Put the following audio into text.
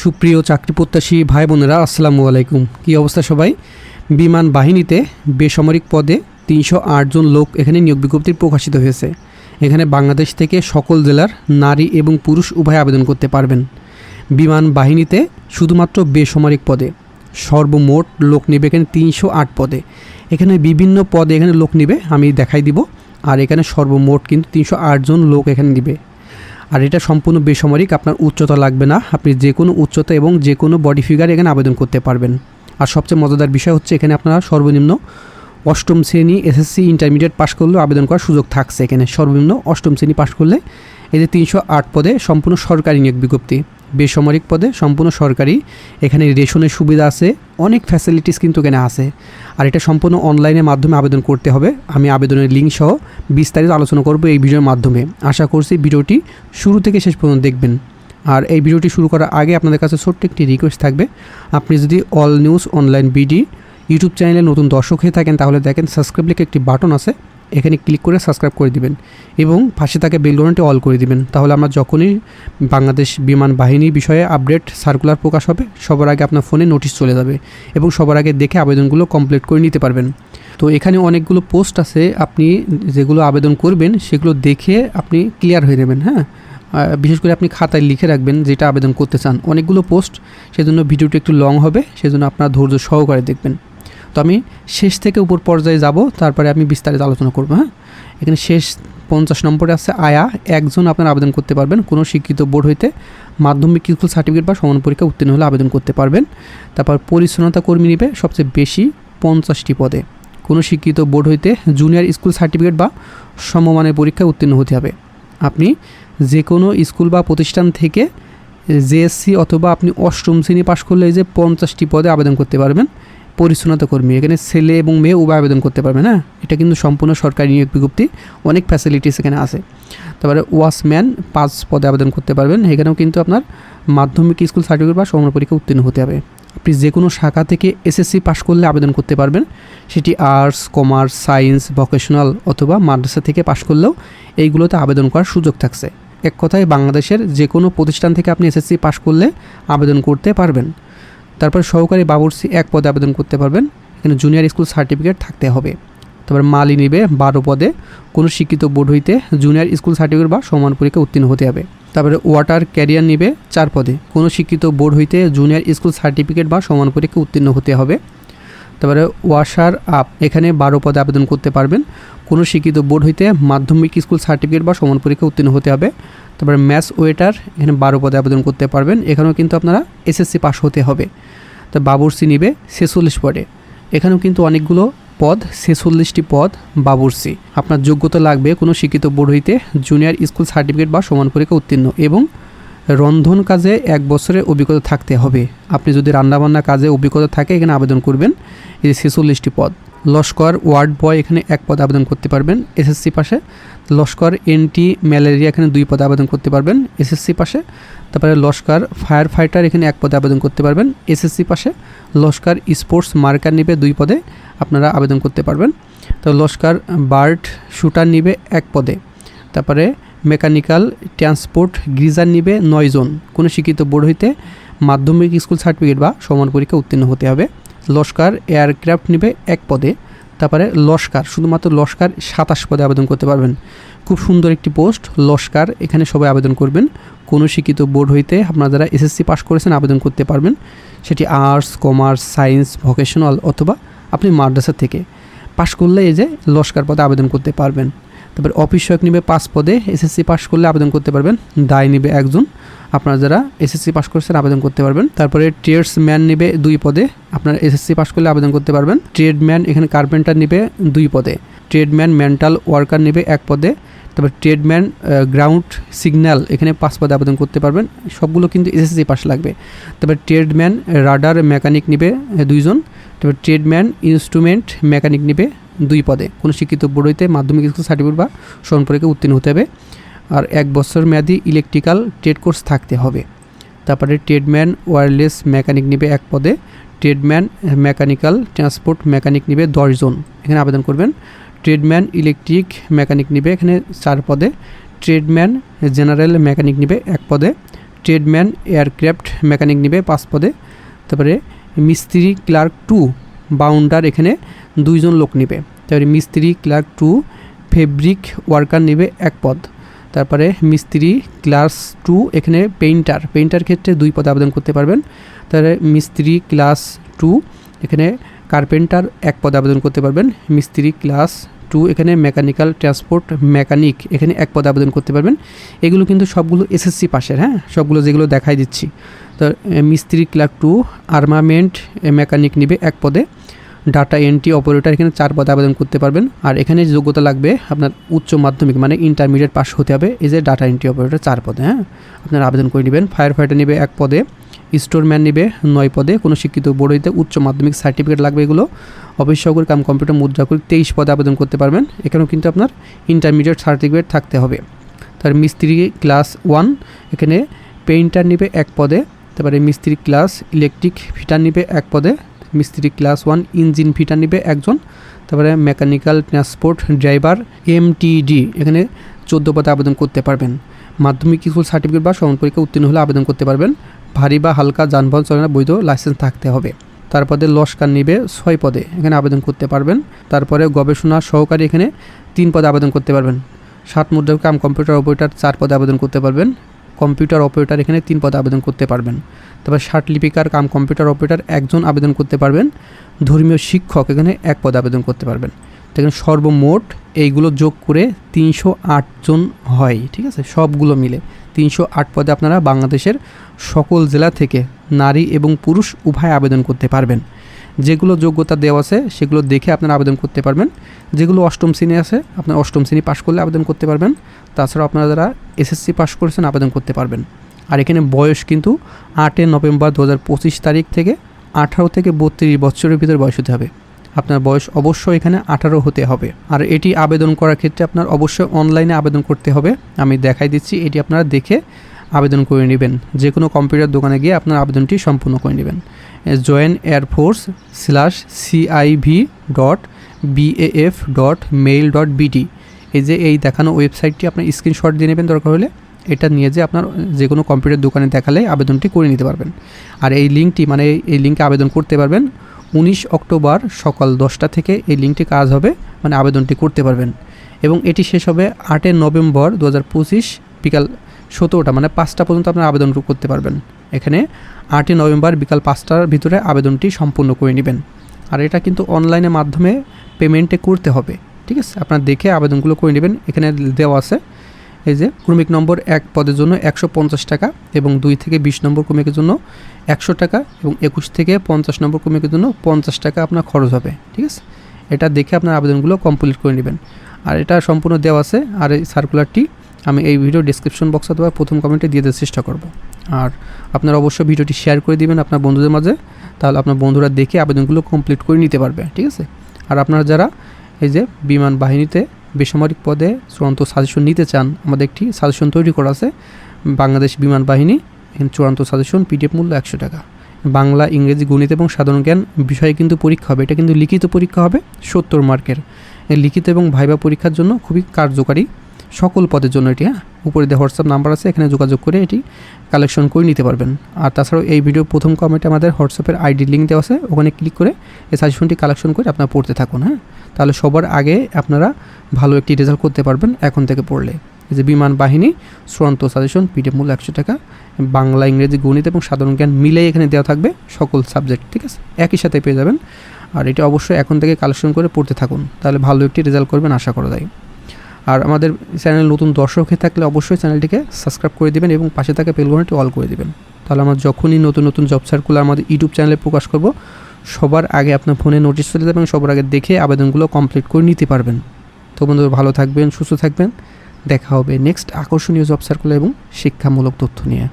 সুপ্রিয় চাকরি প্রত্যাশী ভাই বোনেরা, আসসালামু আলাইকুম। কী অবস্থা সবাই? বিমান বাহিনীতে বেসামরিক পদে তিনশো জন লোক এখানে নিয়োগ বিজ্ঞপ্তি প্রকাশিত হয়েছে। এখানে বাংলাদেশ থেকে সকল জেলার নারী এবং পুরুষ উভয় আবেদন করতে পারবেন। বিমান বাহিনীতে শুধুমাত্র বেসামরিক পদে সর্বমোট লোক নেবে এখানে তিনশো আট পদে। এখানে বিভিন্ন পদে এখানে লোক নেবে, আমি দেখাই দিব। আর এখানে সর্বমোট কিন্তু তিনশো জন লোক এখানে নিবে। আর এটা সম্পূর্ণ বেসামরিক, আপনার উচ্চতা লাগবে না। আপনি যে কোনো উচ্চতা এবং যে কোনো বডি ফিগার এখানে আবেদন করতে পারবেন। আর সবচেয়ে মজাদার বিষয় হচ্ছে এখানে আপনারা সর্বনিম্ন অষ্টম শ্রেণি এসএসসি ইন্টারমিডিয়েট পাশ করলেও আবেদন করার সুযোগ থাকছে এখানে। সর্বনিম্ন অষ্টম শ্রেণি পাশ করলে এদের তিনশো আট পদে সম্পূর্ণ সরকারি নিয়োগ বিজ্ঞপ্তি। বেসামরিক পদে সম্পূর্ণ সরকারি। এখানে রেশনের সুবিধা আছে, অনেক ফ্যাসিলিটিস কিন্তু এখানে আছে। আর এটা সম্পূর্ণ অনলাইনের মাধ্যমে আবেদন করতে হবে। আমি আবেদনের লিঙ্ক সহ বিস্তারিত আলোচনা করব এই ভিডিওর মাধ্যমে। আশা করছি ভিডিওটি শুরু থেকে শেষ পর্যন্ত দেখবেন। আর এই ভিডিওটি শুরু করার আগে আপনাদের কাছে ছোট্ট একটি রিকোয়েস্ট থাকবে। আপনি যদি all news online BD YouTube চ্যানেলে নতুন দর্শক হয়ে থাকেন, তাহলে দেখেন সাবস্ক্রাইব লিখে একটি বাটন আছে। এখানে ক্লিক করে সাবস্ক্রাইব করে দিবেন এবং পাশে থাকে বেলগনটি অল করে দিবেন। তাহলে আমরা যখনই বাংলাদেশ বিমান বাহিনী বিষয়ে আপডেট সার্কুলার প্রকাশ হবে, সবার আগে আপনার ফোনে নোটিশ চলে যাবে এবং সবার আগে দেখে আবেদনগুলো কমপ্লিট করে নিতে পারবেন। তো এখানে অনেকগুলো পোস্ট আছে, আপনি যেগুলো আবেদন করবেন সেগুলো দেখে আপনি ক্লিয়ার হয়ে যাবেন হ্যাঁ? বিশেষ করে আপনি খাতায় লিখে রাখবেন যেটা আবেদন করতে চান। অনেকগুলো পোস্ট সেজন্য ভিডিওটি একটু লং হবে, সেজন্য আপনার ধৈর্য সহকারে দেখবেন। তো আমি শেষ থেকে উপর পর্যায়ে যাব, তারপরে আমি বিস্তারিত আলোচনা করব হ্যাঁ? এখানে শেষ পঞ্চাশ নম্বরে আছে আয়া, একজন আপনার আবেদন করতে পারবেন, কোনো শিক্ষিত বোর্ড হইতে মাধ্যমিক স্কুল সার্টিফিকেট বা সমান পরীক্ষা উত্তীর্ণ হলে আবেদন করতে পারবেন। তারপর পরিচ্ছন্নতা কর্মী নিবে সবচেয়ে বেশি পঞ্চাশটি পদে। কোনো শিক্ষিত বোর্ড হইতে জুনিয়র স্কুল সার্টিফিকেট বা সমমানের পরীক্ষায় উত্তীর্ণ হতে হবে। আপনি যে কোনো স্কুল বা প্রতিষ্ঠান থেকে জেএসসি অথবা আপনি অষ্টম শ্রেণি পাশ করলে যে পঞ্চাশটি পদে আবেদন করতে পারবেন। পরিচ্ছন্নতা কর্মী। এখানে ছেলে এবং মেয়ে উভয় আবেদন করতে পারবে, না? এটা কিন্তু সম্পূর্ণ সরকারি নিয়োগ বিজ্ঞপ্তি। অনেক ফ্যাসিলিটিস এখানে আছে। তারপরে ওয়াশম্যান পাঁচ পদে আবেদন করতে পারবেন। এখানেও কিন্তু আপনার মাধ্যমিক স্কুল সার্টিফিকেট বা সমান পরীক্ষা উত্তীর্ণ হতে হবে। আপনি যে কোনো শাখা থেকে এসএসসি পাশ করলে আবেদন করতে পারবেন। সেটি আর্টস কমার্স সায়েন্স ভোকেশনাল অথবা মাদ্রাসা থেকে পাশ করলেও এইগুলোতে আবেদন করার সুযোগ থাকছে। এক কথায় বাংলাদেশের যে কোনো প্রতিষ্ঠান থেকে আপনি এসএসসি পাশ করলে আবেদন করতে পারবেন। তারপর সহকারী বাবুর্চি এক পদে আবেদন করতে পারবেন। এখানে জুনিয়র স্কুল সার্টিফিকেট থাকতে হবে। তারপর মালি নিবে বারো পদে। কোনো শিক্ষিত বোর্ড হইতে জুনিয়র স্কুল সার্টিফিকেট বা সমান পরীক্ষা উত্তীর্ণ হতে হবে। তারপরে ওয়াটার ক্যারিয়ার নিবে চার পদে। কোনো শিক্ষিত বোর্ড হইতে জুনিয়র স্কুল সার্টিফিকেট বা সমান পরীক্ষা উত্তীর্ণ হতে হবে। তারপরে ওয়াশার আপ এখানে বারো পদে আবেদন করতে পারবেন। কোনো শিক্ষিত বোর্ড হইতে মাধ্যমিক স্কুল সার্টিফিকেট বা সমান পরীক্ষা উত্তীর্ণ হতে হবে। তারপরে ম্যাথস ওয়েটার এখানে বারো পদে আবেদন করতে পারবেন। এখানেও কিন্তু আপনারা এসএসসি পাস হতে হবে। তো বাবুর্সি নিবে ছেচল্লিশ পদে। এখানেও কিন্তু অনেকগুলো পদ, ছেচল্লিশটি পদ বাবুর্সি আপনার যোগ্যতা লাগবে কোনো শিক্ষিত বোর্ড হইতে জুনিয়র স্কুল সার্টিফিকেট বা সমান পরীক্ষা উত্তীর্ণ। এবং রন্ধন কাজে এক বছরের অভিজ্ঞতা থাকতে হবে। আপনি যদি রান্নাবান্না কাজে অভিজ্ঞতা থাকে, এখানে আবেদন করবেন। এই ছেচল্লিশটি পদ। লস্কর ওয়ার্ড বয় এখানে এক পদ আবেদন করতে পারবেন। এসএসসি পাশে। লস্কর এনটি ম্যালেরিয়া এখানে দুই পদে আবেদন করতে পারবেন। এসএসসি পাশে। তারপরে লস্কর ফায়ার ফাইটার এখানে এক পদে আবেদন করতে পারবেন। এসএসসি পাশে। লস্কর স্পোর্টস মার্কার নিবে দুই পদে আপনারা আবেদন করতে পারবেন। তো লস্কর বার্ড শুটার নিবে এক পদে। তারপরে মেকানিক্যাল ট্রান্সপোর্ট গ্রিজার নিবে নয়জন কোনো শিক্ষিত বোর্ড হইতে মাধ্যমিক স্কুল সার্টিফিকেট বা সমান পরীক্ষা উত্তীর্ণ হতে হবে। লস্কার এয়ারক্রাফট নেবে এক পদে, তারপরে লস্কার, শুধুমাত্র লস্কার সাতাশ পদে আবেদন করতে পারবেন। খুব সুন্দর একটি পোস্ট, লস্কার, এখানে সবাই আবেদন করবেন। কোনো শিক্ষিত বোর্ড হইতে আপনারা যারা এসএসসি পাস করেছেন আবেদন করতে পারবেন। সেটি আর্টস, কমার্স, সায়েন্স, ভোকেশনাল অথবা আপনি মাদ্রাসা থেকে। পাশ করলে এই যে লস্কার পদে আবেদন করতে পারবেন। তারপর অফিস সহায়ক নিবে পাঁচ পদে এসএসসি পাস করলে আবেদন করতে পারবেন। দায় নিবে একজন। আপনারা যারা এসএসসি পাস করেছেন আবেদন করতে পারবেন। তারপরে ট্রেডস ম্যান নিবে দুই পদে। আপনারা এসএসসি পাস করলে আবেদন করতে পারবেন। ট্রেডম্যান এখানে কার্পেন্টার নিবে দুই পদে। ট্রেডম্যান মেন্টাল ওয়ার্কার নিবে এক পদে। তারপর ট্রেডম্যান গ্রাউন্ড সিগন্যাল এখানে পাঁচ পদে আবেদন করতে পারবেন। সবগুলো কিন্তু এসএসসি পাস লাগবে। তারপর ট্রেডম্যান রাডার মেকানিক নিবে দুইজন। তারপর ট্রেডম্যান ইনস্ট্রুমেন্ট মেকানিক নিবে দুই পদে। কোনো শিক্ষিত বোর্ড হইতে মাধ্যমিক স্কুল সার্টিফিকেট বা স্মরণ পরীক্ষা উত্তীর্ণ হতে হবে। আর এক বছর মেয়াদি ইলেকট্রিক্যাল ট্রেড কোর্স থাকতে হবে। তারপরে ট্রেডম্যান ওয়্যারলেস মেকানিক নিবে এক পদে, ট্রেডম্যান, মেকানিক্যাল, ট্রান্সপোর্ট মেকানিক নিবে দশজন এখানে আবেদন করবেন। ট্রেডম্যান, ইলেকট্রিক মেকানিক নিবে এখানে চার পদে, ট্রেডম্যান, জেনারেল মেকানিক নিবে এক পদে, ট্রেডম্যান, এয়ারক্রাফট মেকানিক নিবে পাঁচ পদে। তারপরে মিস্ত্রি, ক্লার্ক টু, বাউন্ডার এখানে দুইজন লোক নিবে। তারপরে মিস্ত্রি, ক্লার্ক টু, ফেব্রিক ওয়ার্কার নেবে এক পদ। তারপরে মিস্ত্রি ক্লাস টু এখানে পেইন্টার। পেইন্টার ক্ষেত্রে দুই পদে আবেদন করতে পারবেন। তারপরে মিস্ত্রি ক্লাস টু এখানে কার্পেন্টার এক পদে আবেদন করতে পারবেন। মিস্ত্রি ক্লাস টু এখানে মেকানিক্যাল ট্রান্সপোর্ট মেকানিক এখানে এক পদে আবেদন করতে পারবেন। এগুলো কিন্তু সবগুলো এসএসসি পাশের হ্যাঁ? সবগুলো যেগুলো দেখাই দিচ্ছি। তো মিস্ত্রি ক্লার্ক টু আর্মামেন্ট মেকানিক নিবে এক পদে। ডাটা এন্ট্রি অপারেটর এখানে চার পদে আবেদন করতে পারবেন। আর এখানে যোগ্যতা লাগবে, আপনার উচ্চ মাধ্যমিক মানে ইন্টারমিডিয়েট পাস হতে হবে, এই যে ডাটা এন্ট্রি অপারেটর চার পদে হ্যাঁ? আপনারা আবেদন করে নেবেন। ফায়ার ফাইটার নেবে এক পদে স্টোরম্যান নেবে নয় পদে, কোনো শিক্ষিত বোর্ড হইতে উচ্চ মাধ্যমিক সার্টিফিকেট লাগবে এগুলো। অফিস সহকারী কাম কম্পিউটার মুদ্রা তেইশ পদে আবেদন করতে পারবেন। এখানেও কিন্তু আপনার ইন্টারমিডিয়েট সার্টিফিকেট থাকতে হবে। তার মিস্ত্রি ক্লাস ওয়ান এখানে পেইন্টার নেবে এক পদে, তারপরে মিস্ত্রি ক্লাস ইলেকট্রিক ফিটার নিবে এক পদে মিস্ত্রি ক্লাস ওয়ান ইঞ্জিন ফিটার নিবে একজন, তারপরে মেকানিক্যাল ট্রান্সপোর্ট ড্রাইভার এমটিডি, এখানে চোদ্দ পদে আবেদন করতে পারবেন। মাধ্যমিক স্কুল সার্টিফিকেট বা সমান পরীক্ষা উত্তীর্ণ হলে আবেদন করতে পারবেন। ভারী বা হালকা যানবাহন চালানোর বৈধ লাইসেন্স থাকতে হবে। তারপরে লস্কার নিবে ছয় পদে, এখানে আবেদন করতে পারবেন। তারপরে গবেষণা সহকারী এখানে তিন পদে আবেদন করতে পারবেন। সাত মুদ্রা কাম কম্পিউটার অপারেটর চার পদে আবেদন করতে পারবেন। কম্পিউটার অপারেটর এখানে তিন পদে আবেদন করতে পারবেন। তারপর ষাট লিপিকার কাম কম্পিউটার অপারেটর একজন আবেদন করতে পারবেন। ধর্মীয় শিক্ষক এখানে এক পদে আবেদন করতে পারবেন। এখানে সর্বমোট এইগুলো যোগ করে তিনশো জন হয়, ঠিক আছে? সবগুলো মিলে তিনশো আট পদে আপনারা বাংলাদেশের সকল জেলা থেকে নারী এবং পুরুষ উভয় আবেদন করতে পারবেন। যেগুলো যোগ্যতা দেওয়া আছে, সেগুলো দেখে আপনারা আবেদন করতে পারবেন। যেগুলো অষ্টম শ্রেণি আছে, আপনার অষ্টম শ্রেণি পাশ করলে আবেদন করতে পারবেন। তাছাড়া আপনারা যারা এসএসসি পাশ করেছেন, আবেদন করতে পারবেন। আর এখানে বয়স কিন্তু আটই নভেম্বর দু হাজার পঁচিশ তারিখ থেকে আঠারো থেকে বত্রিশ বছরের ভিতর বয়স হতে হবে। আপনার বয়স অবশ্যই এখানে আঠারো হতে হবে। আর এটি আবেদন করার ক্ষেত্রে আপনার অবশ্যই অনলাইনে আবেদন করতে হবে। আমি দেখাই দিচ্ছি, এটি আপনারা দেখে আবেদন করে নেবেন। যে কোনো কম্পিউটার দোকানে গিয়ে আপনার আবেদনটি সম্পূর্ণ করে নেবেন। Join air force slash CIV dot BAF dot mail dot BT এই যে এই দেখানো ওয়েবসাইটটি আপনার স্ক্রিনশট দিয়ে নেবেন দরকার হলে। এটা নিয়ে যে আপনার যে কোনো কম্পিউটার দোকানে দেখালে আবেদনটি করে নিতে পারবেন। আর এই লিঙ্কটি মানে এই লিঙ্কে আবেদন করতে পারবেন। উনিশ অক্টোবর সকাল দশটা থেকে এই লিঙ্কটি কাজ হবে মানে আবেদনটি করতে পারবেন। এবং এটি শেষ হবে আটই নভেম্বর দু হাজার পঁচিশ বিকাল সতেরোটা মানে পাঁচটা পর্যন্ত আপনার আবেদন করতে পারবেন। এখানে আটই নভেম্বর বিকাল পাঁচটার ভিতরে আবেদনটি সম্পূর্ণ করে নেবেন। আর এটা কিন্তু অনলাইনের মাধ্যমে পেমেন্টে করতে হবে, ঠিক আছে? আপনার দেখে আবেদনগুলো করে নেবেন। এখানে দেওয়া আছে এই যে, ক্রমিক নম্বর এক পদের জন্য একশো পঞ্চাশ টাকা এবং দুই থেকে বিশ নম্বর ক্রমিকের জন্য একশো টাকা এবং একুশ থেকে পঞ্চাশ নম্বর ক্রমিকের জন্য পঞ্চাশ টাকা আপনার খরচ হবে, ঠিক আছে? এটা দেখে আপনার আবেদনগুলো কমপ্লিট করে নেবেন। আর এটা সম্পূর্ণ দেওয়া আছে, আর এই সার্কুলারটি আমি এই ভিডিও ডিসক্রিপশন বক্স অথবা প্রথম কমেন্টে দিয়ে দেওয়ার চেষ্টা করব। আর আপনারা অবশ্যই ভিডিওটি শেয়ার করে দিবেন আপনার বন্ধুদের মাঝে, তাহলে আপনার বন্ধুরা দেখে আবেদনগুলো কমপ্লিট করে নিতে পারবে, ঠিক আছে? আর আপনারা যারা এই যে বিমান বাহিনীতে বেসামরিক পদে চূড়ান্ত সাজেশন নিতে চান, আমাদের একটি সাজেশন তৈরি করা আছে। বাংলাদেশ বিমান বাহিনী চূড়ান্ত সাজেশন পিডিএফ মূল্য একশো টাকা। বাংলা, ইংরেজি, গণিত এবং সাধারণ জ্ঞান বিষয়ে কিন্তু পরীক্ষা হবে। এটা কিন্তু লিখিত পরীক্ষা হবে, সত্তর মার্কের। লিখিত এবং ভাইবা পরীক্ষার জন্য খুবই কার্যকারী। সকল পদের জন্য এটি হ্যাঁ? উপরে দিয়ে হোয়াটসঅ্যাপ নাম্বার আছে, এখানে যোগাযোগ করে এটি কালেকশন করে নিতে পারবেন। আর তাছাড়াও এই ভিডিও প্রথম কমেন্টে আমাদের হোয়াটসঅ্যাপের আইডি লিঙ্ক দেওয়া আছে, ওখানে ক্লিক করে এই সাজেশনটি কালেকশন করে আপনারা পড়তে থাকুন হ্যাঁ? তাহলে সবার আগে আপনারা ভালো একটি রেজাল্ট করতে পারবেন এখন থেকে পড়লে। এই যে বিমান বাহিনী, চূড়ান্ত সাজেশন পিডিএফ মূল্য একশো টাকা, বাংলা, ইংরেজি, গণিত এবং সাধারণ জ্ঞান মিলেই এখানে দেওয়া থাকবে সকল সাবজেক্ট ঠিক আছে? একই সাথে পেয়ে যাবেন। আর এটা অবশ্যই এখন থেকে কালেকশন করে পড়তে থাকুন, তাহলে ভালো একটি রেজাল্ট করবেন, আশা করা যায়। আর আমাদের চ্যানেল নতুন দর্শক হয়ে থাকলে অবশ্যই চ্যানেলটিকে সাবস্ক্রাইব করে দেবেন এবং পাশে থাকা বেলঘনটি অল করে দেবেন। তাহলে আমরা যখনই নতুন নতুন জব সার্কুলার আমাদের ইউটিউব চ্যানেলে প্রকাশ করব, সবার আগে আপনার ফোনে নোটিশ চলে যাবেন সবার আগে দেখে আবেদনগুলো কমপ্লিট করে নিতে পারবেন। তো বন্ধুরা, ভালো থাকবেন, সুস্থ থাকবেন। দেখা হবে নেক্সট আকর্ষণীয় জব সার্কুলার এবং শিক্ষামূলক তথ্য নিয়ে।